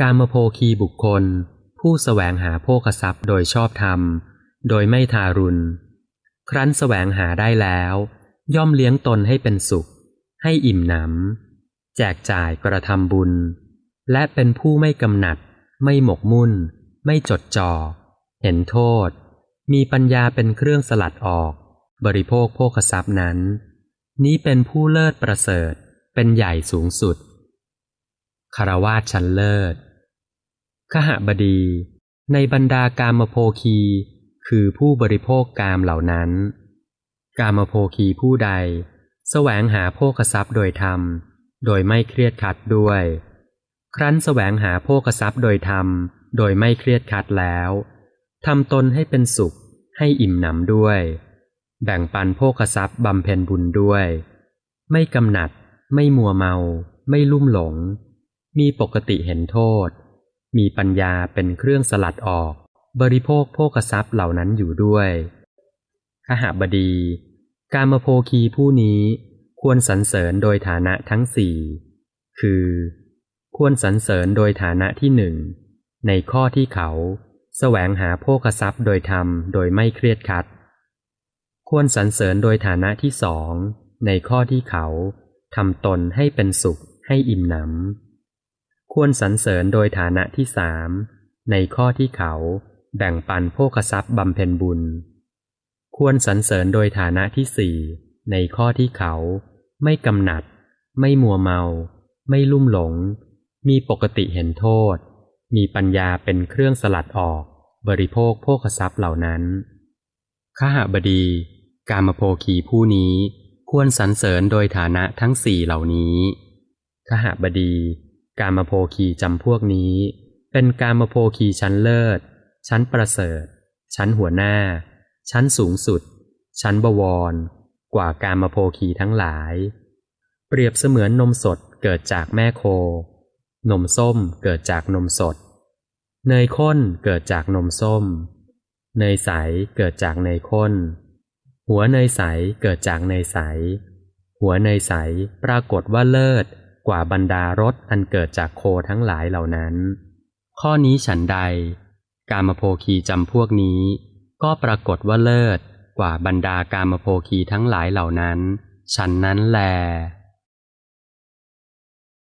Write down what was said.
การมโภคีบุคคล ผู้แสวงหาโภคทรัพย์โดยชอบธรรม โดยไม่ทารุณ ครั้นแสวงหาได้แล้ว ย่อมเลี้ยงตนให้เป็นสุข ให้อิ่มหนำ แจกจ่ายกระทำบุญ และเป็นผู้ไม่กำหนัด ไม่หมกมุ่น ไม่จดจ่อ เห็นโทษ มีปัญญาเป็นเครื่องสลัดออก บริโภคโภคทรัพย์นั้น นี้เป็นผู้เลิศประเสริฐ เป็นใหญ่สูงสุด คารวาสชั้นเลิศ ขหบดี ในบรรดากามโภคี คือผู้บริโภคกามเหล่านั้น กามโภคีผู้ใด แสวงหาโภคทรัพย์โดยธรรม โดยไม่เครียดคัดด้วย ครั้นแสวงหาโภคทรัพย์โดยธรรม โดยไม่เครียดคัดแล้วทำตนให้เป็นสุข ให้อิ่มหนำด้วย แบ่งปันโภคทรัพย์บำเพ็ญบุญด้วย ไม่กำหนัด ไม่มัวเมา ไม่ลุ่มหลง มีปกติเห็นโทษ มีปัญญาเป็นเครื่องสลัดออก บริโภคโภคทรัพย์เหล่านั้นอยู่ด้วยขหบดี การมโภคีผู้นี้ควรสรรเสริญโดยฐานะทั้งสี่ คือ ควรสรรเสริญโดยฐานะที่หนึ่ง ในข้อที่เขาแสวงหาโภคทรัพย์โดยธรรมโดยไม่เครียดคัด ควรสรรเสริญโดยฐานะที่สอง ในข้อที่เขาทำตนให้เป็นสุขให้อิ่มหนำ ควรสรรเสริญโดยฐานะที่สามในข้อที่เขาแบ่งปันโภคทรัพย์บำเพ็ญบุญ ควรสรรเสริญโดยฐานะที่สี่ในข้อที่เขา ไม่กำหนัด ไม่มัวเมา ไม่ลุ่มหลง มีปกติเห็นโทษ มีปัญญาเป็นเครื่องสลัดออก บริโภคโภคทรัพย์เหล่านั้นขหบดี กามโภคีผู้นี้ควรสรรเสริญโดยฐานะทั้งสี่เหล่านี้ขหบดี การมโภคีจำพวกนี้ เป็นการมโภคีชั้นเลิศ ชั้นประเสริฐ ชั้นหัวหน้า ชั้นสูงสุด ชั้นบวร กว่าการมโภคีทั้งหลาย เปรียบเสมือนนมสดเกิดจากแม่โค นมส้มเกิดจากนมสด เนยข้นเกิดจากนมส้ม เนยใสเกิดจากเนยข้น หัวเนยใสเกิดจากเนยใส หัวเนยใสปรากฏว่าเลิศ ว่าบรรดารสอันเกิดจากโคทั้งหลายเหล่านั้น ข้อนี้ฉันใด กามโภคีจำพวกนี้ ก็ปรากฏว่าเลิศกว่าบรรดากามโภคีทั้งหลายเหล่านั้น ฉันนั้นแล